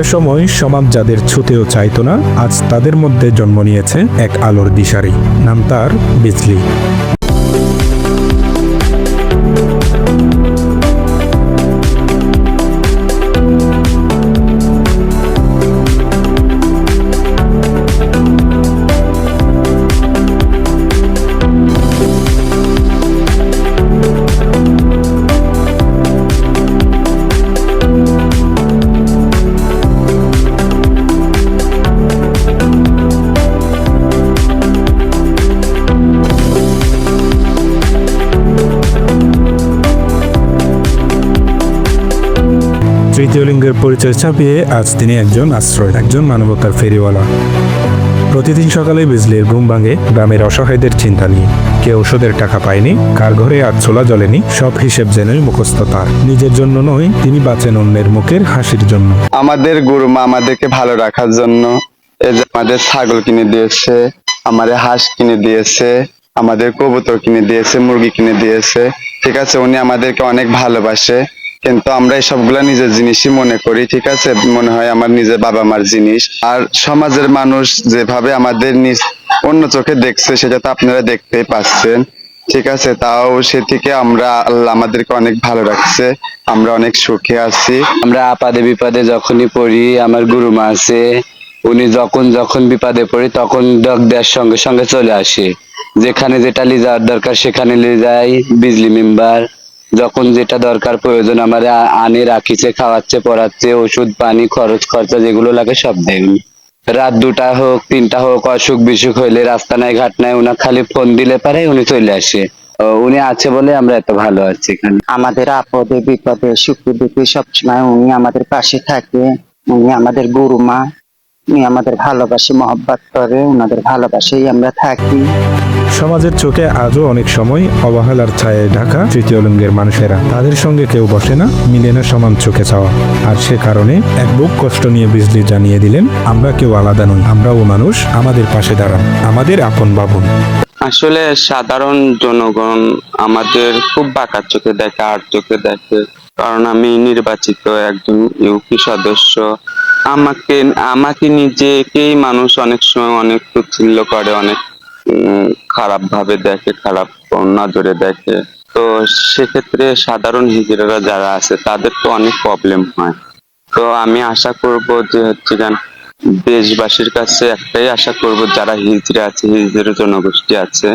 একটা সময় সমাজ যাদের ছুতেও চাইতো না, আজ তাদের মধ্যে জন্ম নিয়েছে এক আলোর দিশারি, নাম তার বিজলি। লিঙ্গের পরিচয় ছাপিয়ে আজ তিনি একজন আশ্রয়, একজন মানবতার ফেরিওয়ালা। প্রতিদিন সকালে বিজলির ঘুম ভাঙে গ্রামের অসহায়দের চিন্তা নিয়ে। কেউ ওষুধের টাকা পায়নি, কার ঘরে আর ছোলা জ্বলেনি, সব হিসেব জেনেই মুখস্থ তার। নিজের জন্য নয়, তিনি বাঁচেন অন্যের মুখের হাসির জন্য। আমাদের গুরুমা আমাদেরকে ভালো রাখার জন্য এই যে আমাদের ছাগল কিনে দিয়েছে, আমাদের হাঁস কিনে দিয়েছে, আমাদের কবুতর কিনে দিয়েছে, মুরগি কিনে দিয়েছে, ঠিক আছে? উনি আমাদেরকে অনেক ভালোবাসে। কিন্তু আমরা এসবগুলা নিজের জিনিসই মনে করি, ঠিক আছে? মনে হয় আমার নিজের বাবা মার জিনিস। আর সমাজের মানুষ যেভাবে আমাদের নিজ অন্য চোখে দেখছে, সেটা তো আপনারা দেখতেই পাচ্ছেন, ঠিক আছে? তাও সে থেকে আমরা আল্লাহ আমাদেরকে অনেক ভালো রাখছে, আমরা অনেক সুখে আছি। আমরা আপাদে বিপদে যখনই পড়ি, আমার গুরুমা আছে, উনি যখন যখন বিপদে পড়ি, তখন ডক দেওয়ার সঙ্গে সঙ্গে চলে আসে। যেখানে যেটা যাওয়ার দরকার, সেখানে নিয়ে যাই বিজলি মেম্বার যখন যেটা দরকার প্রয়োজন আমার আনে, রাখিছে, খাওয়াচ্ছে, পড়াচ্ছে, ওষুধ, পানি, খরচ, খরচা যেগুলো লাগে সব দেয় উনি। রাত দুটা হোক, তিনটা হোক, অসুখ বিসুখ হইলে রাস্তা নাই, ঘাট নাই উনা খালি ফোন দিলে পারে উনি চলে আসে। উনি আছে বলে আমরা এত ভালো আছি এখানে। আমাদের আপদে, বিপদে, সুখে, দুঃখে সবসময় উনি আমাদের পাশে থাকে। উনি আমাদের গুরুমা উনি আমাদের ভালোবাসে, মহব্বত করে। উনাদের ভালোবাসেই আমরা থাকি। সমাজের চোখে আজও অনেক সময় অবহেলার ছায়ে ঢাকা তৃতীয় লিঙ্গের মানুষেরা। তাদের সঙ্গে কেউ বসে না, মিলে না সমান চোখে চাওয়া। আর সে কারণে এক বুক কষ্ট নিয়ে বিজলি জানিয়ে দিলেন, আমরা কেউ আলাদা নই। আমরাও মানুষ আমাদের পাশে দাঁড়ান। আমাদের আপন বাবুন আসলে সাধারণ জনগণ আমাদের খুব বাঁকা চোখে দেখে, আর চোখে দেখে। কারণ আমি নির্বাচিত একজন ইউপি সদস্য। আমাকে আমাকে নিজেকেই মানুষ অনেক সময় অনেক তুচ্ছিল্য করে, অনেক খারাপ ভাবে দেখে, খারাপ নজরে দেখে। তো সেক্ষেত্রে সাধারণ হিজড়ারা যারা আছে, তাদের তো অনেক প্রবলেম হয়। তো আমি আশা করব যে হচ্ছে গান দেশবাসীর কাছে একটাই আশা করব, যারা হিজড়ে আছে, হিজড়ে জনগোষ্ঠী আছে,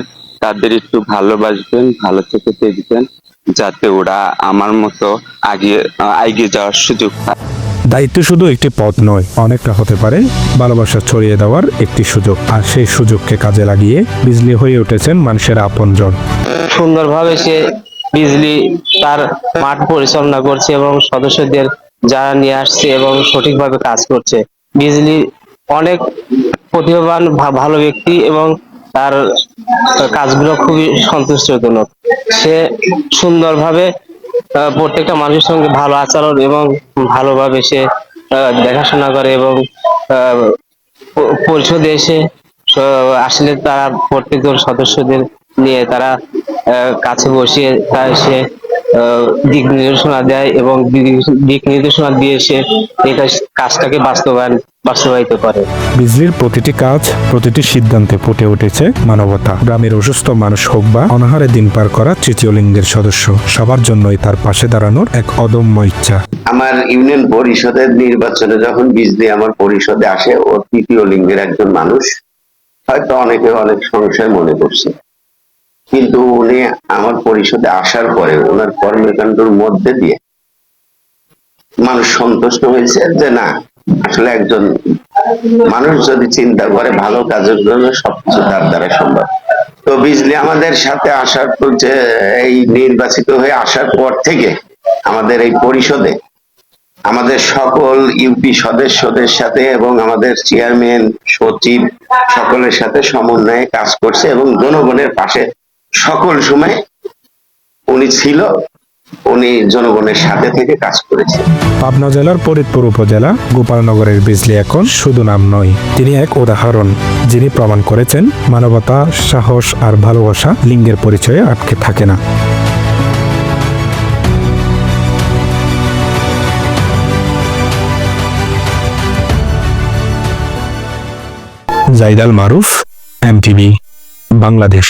তাদের একটু ভালোবাসবেন, ভালো থেকে দেখবেন, যাতে ওরা আমার মতো আগিয়ে এগিয়ে যাওয়ার সুযোগ পায়। দায়িত্ব শুধু একটি পথ নয়, অনেকটা হতে পারে ভালোবাসা ছড়িয়ে দেওয়ার একটি সুযোগ। আর সেই সুযোগকে কাজে লাগিয়ে বিজলি হয়ে উঠেছেন মানুষের আপনজন। সুন্দরভাবে সে বিজলি তার মাঠ পরিচালনা করছে এবং সদস্যদের যারা নিয়ে আসছে এবং সঠিকভাবে কাজ করছে। বিজলি অনেক প্রতিভাবান ভালো ব্যক্তি এবং তার কাজগুলো খুবই সন্তুষ্টজনক। সে সুন্দরভাবে প্রত্যেকটা মানুষের সঙ্গে ভালো আচরণ এবং ভালোভাবে সে দেখাশোনা করে এবং পরিষদে এসে আসলে তারা প্রত্যেকজন সদস্যদের নিয়ে তারা আহ, কাছে বসিয়ে তার সে দিক নির্দেশনা দেয় এবং দিক- দিক নির্দেশনা দিয়ে সে এই কাজটাকে বাস্তবায়ন বাস্তবায়িত করে। বিজলির প্রতিটি কাজ প্রতিটি সিদ্ধান্তে ফুটে উঠেছে মানবতা। গ্রামের অসুস্থ মানুষ হোক বা অনাহারে দিন পার করা তৃতীয় লিঙ্গের সদস্য সবার জন্যই তার পাশে দাঁড়ানোর এক অদম্য ইচ্ছা। আমার ইউনিয়ন পরিষদের নির্বাচনে যখন বিজলি আমার পরিষদে আসে ও তৃতীয় লিঙ্গের একজন মানুষ হয়তো অনেকে অনেক সংশয় মনে করছে। কিন্তু উনি আমার পরিষদে আসার পরে ওনার কর্মকাণ্ডের মধ্যে দিয়ে মানুষ সন্তুষ্ট হয়েছে যে না, আসলে একজন মানুষ যদি চিন্তা করে ভালো কাজের জন্য সবকিছু তার দ্বারা সম্ভব। তো বিজলি আমাদের সাথে আসার যে এই নির্বাচিত হয়ে আসার পর থেকে আমাদের এই পরিষদে আমাদের সকল ইউপি সদস্যদের সাথে এবং আমাদের চেয়ারম্যান সচিব সকলের সাথে সমন্বয়ে কাজ করছে এবং জনগণের পাশে সকল সময় উনি ছিল, উনি জনগণের সাথে থেকে কাজ করেছে। পাবনা জেলার ফরিদপুর উপজেলা, গোপালনগরের বিজলি এখন শুধু নাম নয়, তিনি এক উদাহরণ, যিনি প্রমাণ করেছেন মানবতা, সাহস আর ভালোবাসা লিঙ্গের পরিচয়ে আটকে থাকে না। জাইদাল মারুফ, এমটিভি, বাংলাদেশ।